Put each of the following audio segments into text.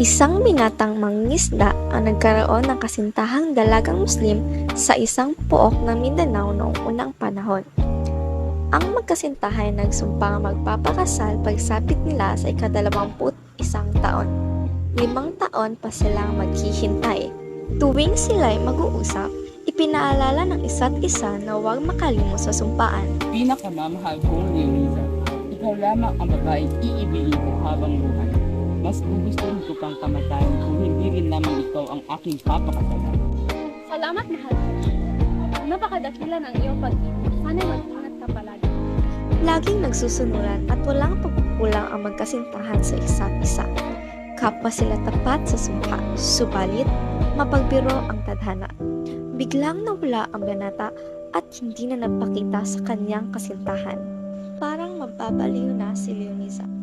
Isang binatang mangingisda ang nagkaroon ng kasintahang dalagang Muslim sa isang pook ng Mindanao noong unang panahon. Ang magkasintahan ay nagsumpang magpapakasal pagsapit nila sa ikadalawamput isang taon. Limang taon pa silang maghihintay. Tuwing sila'y mag-uusap, ipinaalala ng isa't isa na huwag makalimos sa sumpaan. Pinakamamahal kong Leonisa, ikaw lamang ang babaeng iibigin ko habang buhay. Mas gugustuhin ko pang kamatayan kung hindi rin naman ikaw ang aking papakasalan. Salamat, mahal ko. Napakadakila ng iyong pag-ibig. Sana'y mag-ingat ka palagi. Laging nagsusunuran at walang pagkukulang ang magkasintahan sa isa't isa. Kapwa sila tapat sa sumpa, subalit mapagbiro ang tadhana. Biglang nawala ang banata at hindi na nagpakita sa kanyang kasintahan. Parang mababaliw na si Leonisa.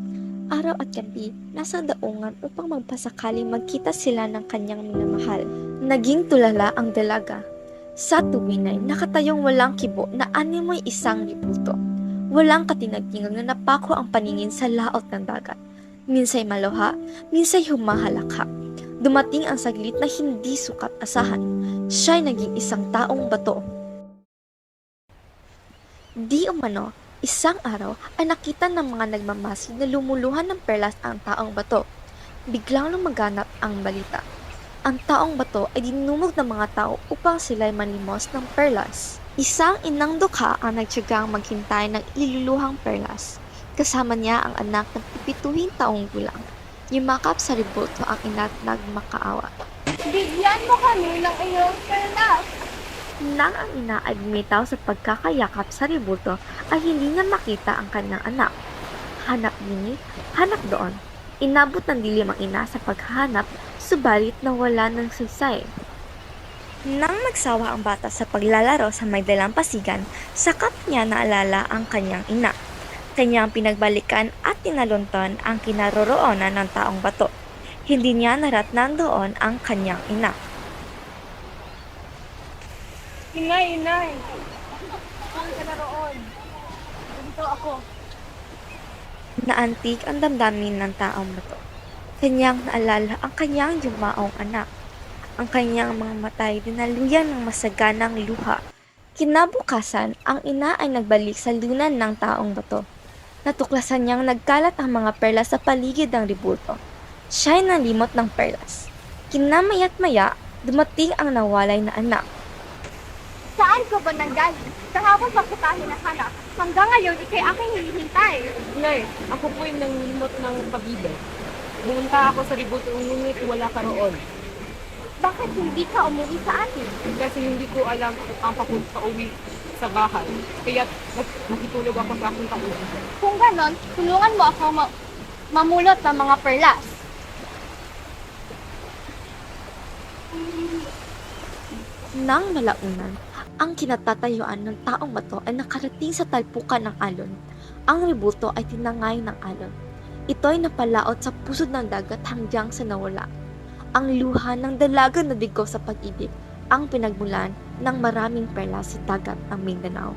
Araw at gabi, nasa daungan upang magpasakaling magkita sila ng kanyang minamahal. Naging tulala ang dalaga. Sa tuwin ay nakatayong walang kibo na animoy isang liputo. Walang katinagtingang na napako ang paningin sa laot ng dagat. Minsay maluha, minsay humahalakha. Dumating ang saglit na hindi sukat asahan. Siya'y naging isang taong bato. Di umano, isang araw ay nakita ng mga nagmamasid na lumuluhan ng perlas ang taong bato. Biglang lumaganap ang balita. Ang taong bato ay dinumog ng mga tao upang sila'y manlimos ng perlas. Isang inang dukha ang nagtyagang maghintay ng iluluhang perlas. Kasama niya ang anak ng pipituhin taong gulang. Yumakap sa riboto ang ina't nagmakaawa. Bigyan mo kami ng iyong perlas. Nang ang ina ay bumitaw sa pagkakayakap sa riboto ay hindi niya makita ang kanyang anak. Hanap nini, hanap doon. Inabot ng dilim ang ina sa paghahanap, subalit nawala ng saysay. Nang nagsawa ang bata sa paglalaro sa may dalampasigan, sakap niya naalala ang kanyang ina. Kanyang pinagbalikan at tinalunton ang kinaroroonan ng taong bato. Hindi niya naratnan doon ang kanyang ina. Inay, inay. Saan ka naroon? Dito ako. Naantig ang damdamin ng taong bato. Kanyang naalala ang kanyang yumaong anak. Ang kanyang mga matay dinaluyan ng masaganang luha. Kinabukasan, ang ina ay nagbalik sa lunan ng taong bato. Natuklasan niyang nagkalat ang mga perlas sa paligid ng ributo. Siya'y nalimot ng perlas. Kinamaya't maya, dumating ang nawalay na anak. Saan ko ba nanggaling? Kahapon pa kita hinahanap. Hanggang ngayon, ikay aking hinihintay. Nay, ako po'y nangilimot ng pabida. Bumunta ako sa ributo ngunit wala ka roon. Bakit hindi ka umuwi sa atin? Kasi hindi ko alam ang papunta uwi sa bahay. Kaya nag- nakitulog ako sa aking kauwi. Kung ganon, tulungan mo ako ma- mamulot ng mga perlas. Nang malaunan, ang kinatatayuan ng taong bato ay nakarating sa talpukan ng alon. Ang ributo ay tinangay ng alon. Ito'y napalaot sa pusod ng dagat hanggang sa nawala. Ang luha ng dalaga na bigo sa pag-ibig ang pinagmulan ng maraming perlas sa dagat ng Mindanao.